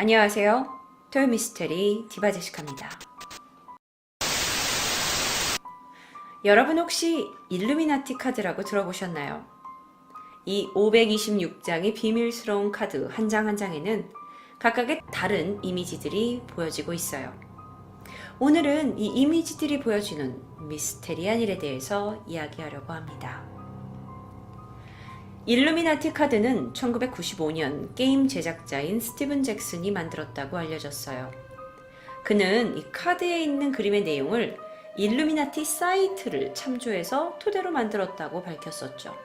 안녕하세요. 토요미스테리 디바제시카입니다. 여러분 혹시 일루미나티 카드라고 들어보셨나요? 이 526장의 비밀스러운 카드 한 장 한 장에는 각각의 다른 이미지들이 보여지고 있어요. 오늘은 이 이미지들이 보여주는 미스테리한 일에 대해서 이야기하려고 합니다. 일루미나티 카드는 1995년 게임 제작자인 스티븐 잭슨이 만들었다고 알려졌어요. 그는 이 카드에 있는 그림의 내용을 일루미나티 사이트를 참조해서 토대로 만들었다고 밝혔었죠.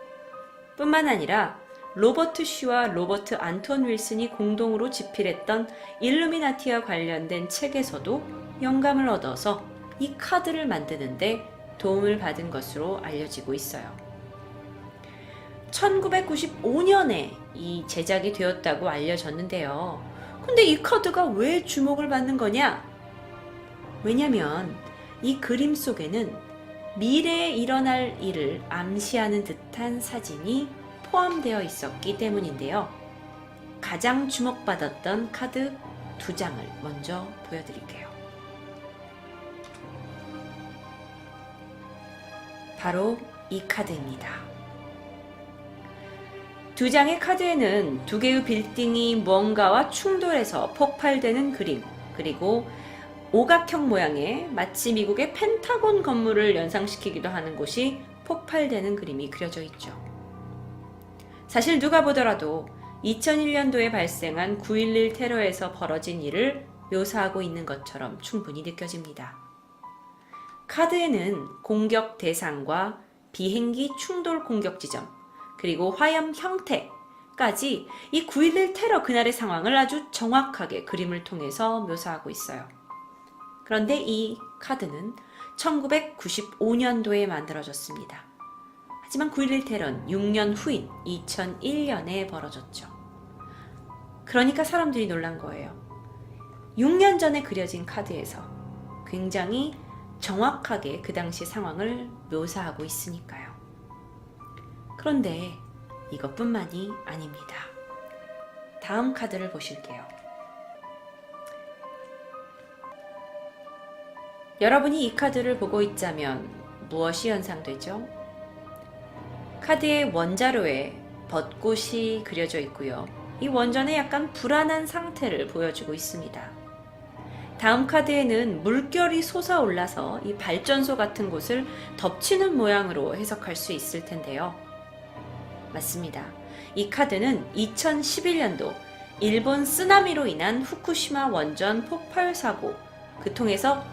뿐만 아니라 로버트 쉬와 로버트 안톤 윌슨이 공동으로 집필했던 일루미나티와 관련된 책에서도 영감을 얻어서 이 카드를 만드는데 도움을 받은 것으로 알려지고 있어요. 1995년에 이 제작이 되었다고 알려졌는데요. 근데 이 카드가 왜 주목을 받는 거냐? 왜냐면 이 그림 속에는 미래에 일어날 일을 암시하는 듯한 사진이 포함되어 있었기 때문인데요. 가장 주목받았던 카드 두 장을 먼저 보여드릴게요. 바로 이 카드입니다. 두 장의 카드에는 두 개의 빌딩이 무언가와 충돌해서 폭발되는 그림, 그리고 오각형 모양의 마치 미국의 펜타곤 건물을 연상시키기도 하는 곳이 폭발되는 그림이 그려져 있죠. 사실 누가 보더라도 2001년도에 발생한 9.11 테러에서 벌어진 일을 묘사하고 있는 것처럼 충분히 느껴집니다. 카드에는 공격 대상과 비행기 충돌 공격 지점, 그리고 화염 형태까지 이 9.11 테러 그날의 상황을 아주 정확하게 그림을 통해서 묘사하고 있어요. 그런데 이 카드는 1995년도에 만들어졌습니다. 하지만 9.11 테러는 6년 후인 2001년에 벌어졌죠. 그러니까 사람들이 놀란 거예요. 6년 전에 그려진 카드에서 굉장히 정확하게 그 당시 상황을 묘사하고 있으니까요. 그런데 이것뿐만이 아닙니다. 다음 카드를 보실게요. 여러분이 이 카드를 보고 있자면 무엇이 연상되죠? 카드의 원자로에 벚꽃이 그려져 있고요. 이 원전의 약간 불안한 상태를 보여주고 있습니다. 다음 카드에는 물결이 솟아올라서 이 발전소 같은 곳을 덮치는 모양으로 해석할 수 있을 텐데요. 맞습니다. 이 카드는 2011년도 일본 쓰나미로 인한 후쿠시마 원전 폭발 사고, 그 통해서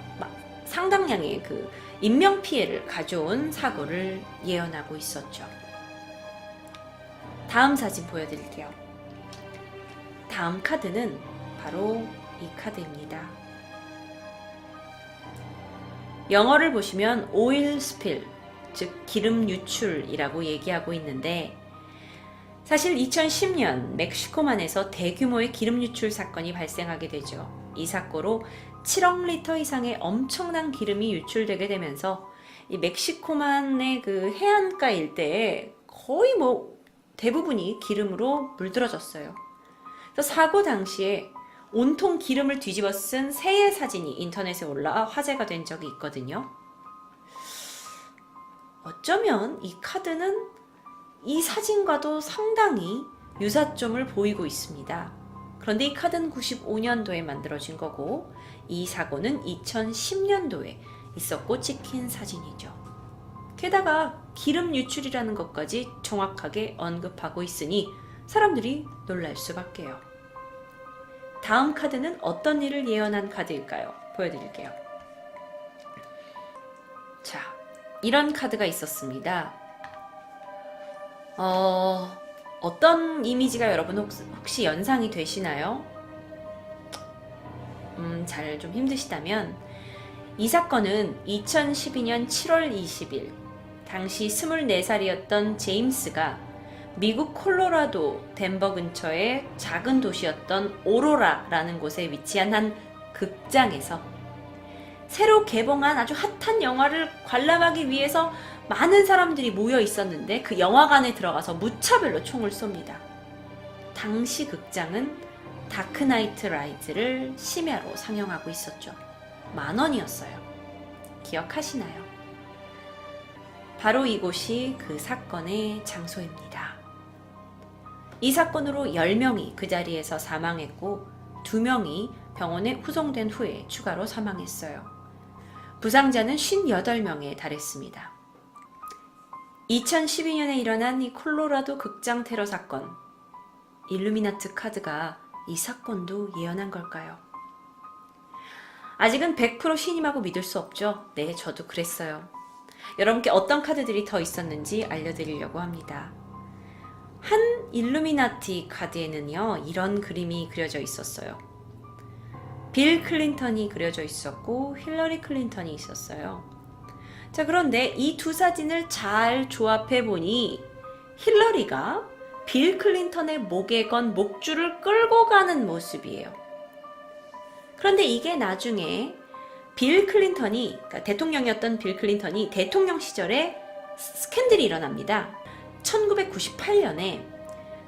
상당량의 그 인명 피해를 가져온 사고를 예언하고 있었죠. 다음 사진 보여드릴게요. 다음 카드는 바로 이 카드입니다. 영어를 보시면 오일 스필, 즉 기름 유출이라고 얘기하고 있는데 사실 2010년 멕시코만에서 대규모의 기름 유출 사건이 발생하게 되죠. 이 사고로 7억 리터 이상의 엄청난 기름이 유출되게 되면서 이 멕시코만의 그 해안가 일대에 거의 뭐 대부분이 기름으로 물들어졌어요. 사고 당시에 온통 기름을 뒤집어 쓴 새의 사진이 인터넷에 올라와 화제가 된 적이 있거든요. 어쩌면 이 카드는 이 사진과도 상당히 유사점을 보이고 있습니다. 그런데 이 카드는 95년도에 만들어진 거고 이 사고는 2010년도에 있었고 찍힌 사진이죠. 게다가 기름 유출이라는 것까지 정확하게 언급하고 있으니 사람들이 놀랄 수밖에요. 다음 카드는 어떤 일을 예언한 카드일까요? 보여드릴게요. 자, 이런 카드가 있었습니다. 어, 어떤 이미지가 여러분 혹시, 혹시 연상이 되시나요? 음, 잘 좀 힘드시다면 이 사건은 2012년 7월 20일 당시 24살이었던 제임스가 미국 콜로라도 덴버 근처의 작은 도시였던 오로라라는 곳에 위치한 한 극장에서 새로 개봉한 아주 핫한 영화를 관람하기 위해서 많은 사람들이 모여 있었는데 그 영화관에 들어가서 무차별로 총을 쏩니다. 당시 극장은 다크나이트 라이즈를 심야로 상영하고 있었죠. 만 원이었어요. 기억하시나요? 바로 이곳이 그 사건의 장소입니다. 이 사건으로 10명이 그 자리에서 사망했고 2명이 병원에 후송된 후에 추가로 사망했어요. 부상자는 58명에 달했습니다. 2012년에 일어난 이 콜로라도 극장 테러 사건. 일루미나트 카드가 이 사건도 예언한 걸까요? 아직은 100% 신임하고 믿을 수 없죠. 네, 저도 그랬어요. 여러분께 어떤 카드들이 더 있었는지 알려드리려고 합니다. 한 일루미나티 카드에는요, 이런 그림이 그려져 있었어요. 빌 클린턴이 그려져 있었고, 힐러리 클린턴이 있었어요. 자, 그런데 이 두 사진을 잘 조합해 보니, 힐러리가 빌 클린턴의 목에 건 목줄을 끌고 가는 모습이에요. 그런데 이게 나중에 빌 클린턴이, 그러니까 대통령이었던 빌 클린턴이 대통령 시절에 스캔들이 일어납니다. 1998년에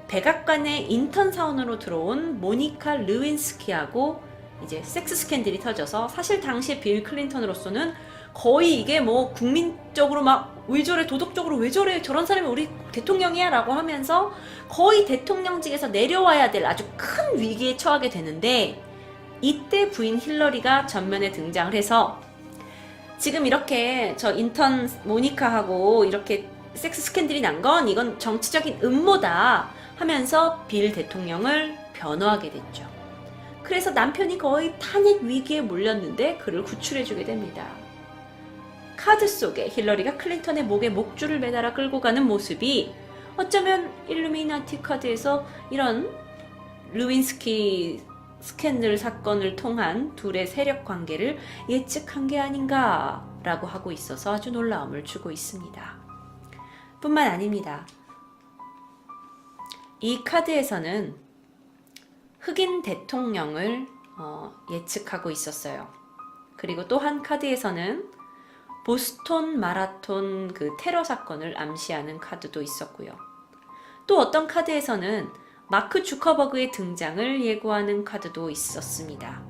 백악관에 인턴 사원으로 들어온 모니카 르윈스키하고 이제 섹스 스캔들이 터져서 사실 당시에 빌 클린턴으로서는 거의 이게 뭐 국민적으로 막 왜 저래 도덕적으로 왜 저래 저런 사람이 우리 대통령이야 라고 하면서 거의 대통령직에서 내려와야 될 아주 큰 위기에 처하게 되는데 이때 부인 힐러리가 전면에 등장을 해서 지금 이렇게 저 인턴 모니카하고 이렇게 섹스 스캔들이 난 건 이건 정치적인 음모다 하면서 빌 대통령을 변호하게 됐죠. 그래서 남편이 거의 탄핵 위기에 몰렸는데 그를 구출해주게 됩니다. 카드 속에 힐러리가 클린턴의 목에 목줄을 매달아 끌고 가는 모습이 어쩌면 일루미나티 카드에서 이런 루윈스키 스캔들 사건을 통한 둘의 세력 관계를 예측한 게 아닌가라고 하고 있어서 아주 놀라움을 주고 있습니다. 뿐만 아닙니다. 이 카드에서는 흑인 대통령을 어, 예측하고 있었어요. 그리고 또 한 카드에서는 보스톤 마라톤 그 테러 사건을 암시하는 카드도 있었고요. 또 어떤 카드에서는 마크 주커버그의 등장을 예고하는 카드도 있었습니다.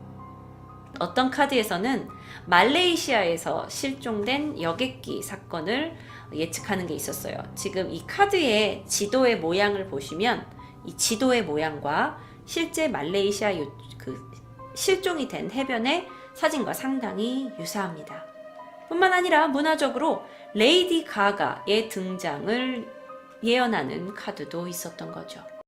어떤 카드에서는 말레이시아에서 실종된 여객기 사건을 예측하는 게 있었어요. 지금 이 카드의 지도의 모양을 보시면 이 지도의 모양과 실제 말레이시아 요- 그 실종이 된 해변의 사진과 상당히 유사합니다. 뿐만 아니라 문화적으로 레이디 가가의 등장을 예언하는 카드도 있었던 거죠.